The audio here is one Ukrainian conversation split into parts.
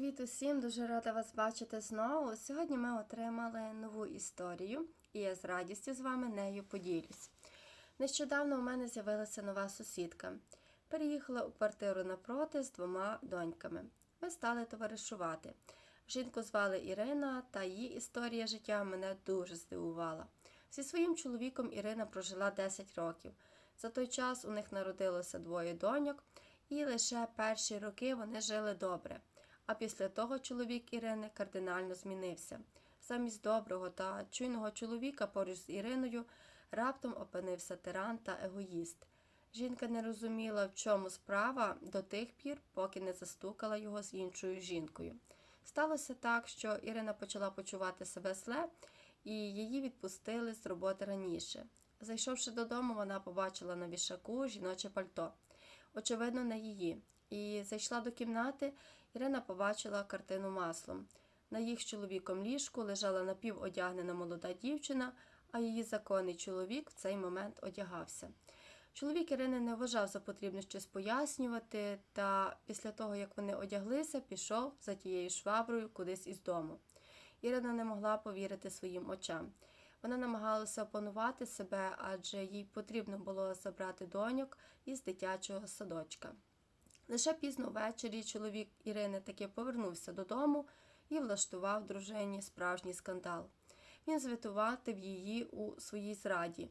Привіт усім! Дуже рада вас бачити знову. Сьогодні ми отримали нову історію, і я з радістю з вами нею поділюсь. Нещодавно у мене з'явилася нова сусідка. Переїхала у квартиру напроти з двома доньками. Ми стали товаришувати. Жінку звали Ірина, та її історія життя мене дуже здивувала. Зі своїм чоловіком Ірина прожила 10 років. За той час у них народилося двоє доньок, і лише перші роки вони жили добре. А після того чоловік Ірини кардинально змінився. Замість доброго та чуйного чоловіка поруч з Іриною раптом опинився тиран та егоїст. Жінка не розуміла, в чому справа до тих пір, поки не застукала його з іншою жінкою. Сталося так, що Ірина почала почувати себе зле, і її відпустили з роботи раніше. Зайшовши додому, вона побачила на вішаку жіноче пальто. Очевидно, не її. І зайшла до кімнати, Ірина побачила картину маслом. На їх чоловіком ліжку лежала напіводягнена молода дівчина, а її законний чоловік в цей момент одягався. Чоловік Ірини не вважав за потрібне щось пояснювати, та після того, як вони одяглися, пішов за тією шваброю кудись із дому. Ірина не могла повірити своїм очам. Вона намагалася опанувати себе, адже їй потрібно було забрати доньок із дитячого садочка. Лише пізно ввечері чоловік Ірини таки повернувся додому і влаштував дружині справжній скандал. Він звинуватив її у своїй зраді.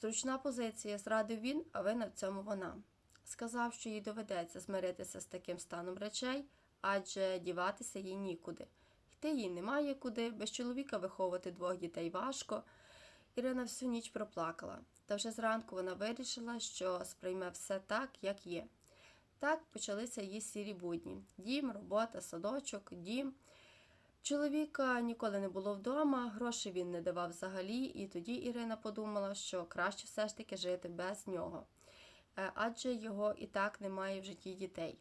Зручна позиція зрадив він, а винна в цьому вона. Сказав, що їй доведеться змиритися з таким станом речей, адже діватися їй нікуди. Йти їй немає куди, без чоловіка виховувати двох дітей важко. Ірина всю ніч проплакала, та вже зранку вона вирішила, що сприйме все так, як є. Так почалися її сірі будні: дім, робота, садочок, дім. Чоловіка ніколи не було вдома, грошей він не давав взагалі, і тоді Ірина подумала, що краще все ж таки жити без нього, Е, адже його і так немає в житті дітей.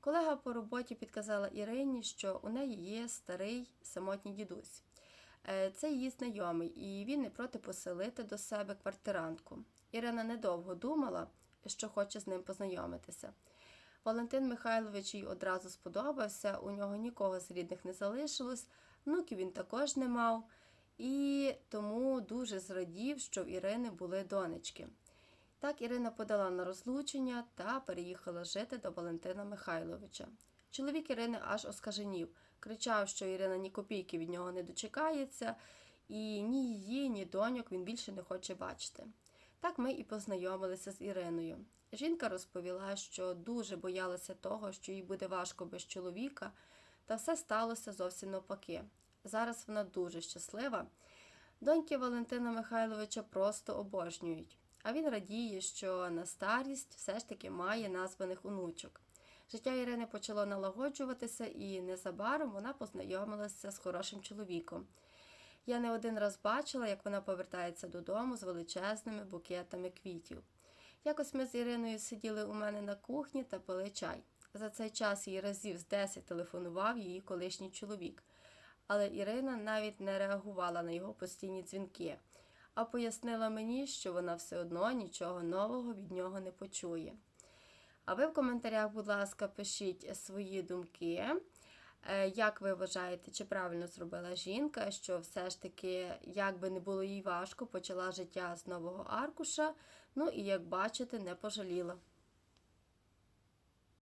Колега по роботі підказала Ірині, що у неї є старий самотній дідусь. Е, Це її знайомий, і він не проти поселити до себе квартирантку. Ірина недовго думала, що хоче з ним познайомитися. Валентин Михайлович їй одразу сподобався, у нього нікого з рідних не залишилось, внуків він також не мав, і тому дуже зрадів, що в Ірини були донечки. Так Ірина подала на розлучення та переїхала жити до Валентина Михайловича. Чоловік Ірини аж оскаженів, кричав, що Ірина ні копійки від нього не дочекається, і ні її, ні доньок він більше не хоче бачити. Так ми і познайомилися з Іриною. Жінка розповіла, що дуже боялася того, що їй буде важко без чоловіка, та все сталося зовсім навпаки. Зараз вона дуже щаслива. Доньки Валентина Михайловича просто обожнюють, а він радіє, що на старість все ж таки має названих онучок. Життя Ірини почало налагоджуватися, і незабаром вона познайомилася з хорошим чоловіком. Я не один раз бачила, як вона повертається додому з величезними букетами квітів. Якось ми з Іриною сиділи у мене на кухні та пили чай. За цей час їй разів з 10 телефонував її колишній чоловік. Але Ірина навіть не реагувала на його постійні дзвінки, а пояснила мені, що вона все одно нічого нового від нього не почує. А ви в коментарях, будь ласка, пишіть свої думки. Е, Як ви вважаєте, чи правильно зробила жінка, що все ж таки, як би не було їй важко, почала життя з нового аркуша, ну і як бачите, не пожаліла.